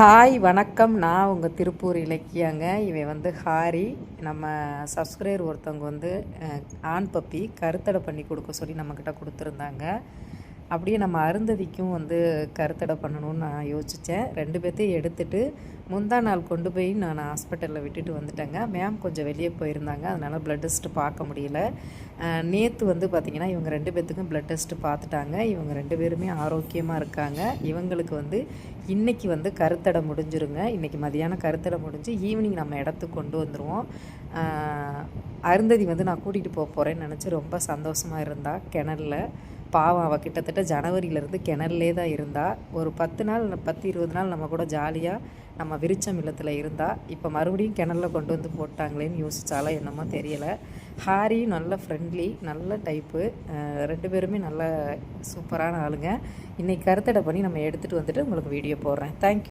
Hi வணக்கம். நான் உங்கள் திருப்பூர் இலக்கியாங்க. இவன் வந்து ஹாரி. நம்ம சப்ஸ்கிரைபர் ஒருத்தவங்க வந்து ஆண் பப்பி கருத்தடை பண்ணி கொடுக்க சொல்லி நம்மக்கிட்ட கொடுத்துருந்தாங்க. அப்படியே நம்ம அருந்ததிக்கும் வந்து கருத்தடை பண்ணணும்னு நான் யோசித்தேன் ரெண்டு பேர்த்தையும் எடுத்துட்டு முந்தா நாள் கொண்டு போய் நான் ஹாஸ்பிட்டலில் விட்டுட்டு வந்துட்டேங்க. மேம் கொஞ்சம் வெளியே போயிருந்தாங்க. அதனால் ப்ளட் டெஸ்ட்டு பார்க்க முடியல. நேற்று வந்து பார்த்திங்கன்னா இவங்க ரெண்டு பேர்த்துக்கும் ப்ளட் டெஸ்ட்டு பார்த்துட்டாங்க. இவங்க ரெண்டு பேருமே ஆரோக்கியமாக இருக்காங்க. இவங்களுக்கு வந்து இன்றைக்கி வந்து கருத்தடை முடிஞ்சிருங்க. இன்றைக்கி மதியானம் கருத்தடை முடிஞ்சு ஈவினிங் நம்ம இடத்துக்கு கொண்டு வந்துடுவோம் அருந்ததி வந்து நான் கூட்டிகிட்டு போக போகிறேன்னு நினச்சி ரொம்ப சந்தோஷமாக இருந்தா கிணறில். பாவம் அவள் கிட்டத்தட்ட ஜனவரியிலேருந்து கிணறுலே தான் இருந்தாள் ஒரு பத்து நாள் பத்து இருபது நாள் நம்ம கூட ஜாலியாக நம்ம விருச்சம் இல்லத்தில் இருந்தால் இப்போ மறுபடியும் கிணறுல கொண்டு வந்து போட்டாங்களேன்னு யோசித்தாலும் என்னமோ தெரியலை. ஹாரி நல்ல ஃப்ரெண்ட்லி நல்ல டைப்பு ரெண்டு பேருமே நல்ல சூப்பரான ஆளுங்க. இன்றைக்கி கருத்தடை பண்ணி நம்ம எடுத்துகிட்டு வந்துட்டு உங்களுக்கு வீடியோ போடுறேன். தேங்க்யூ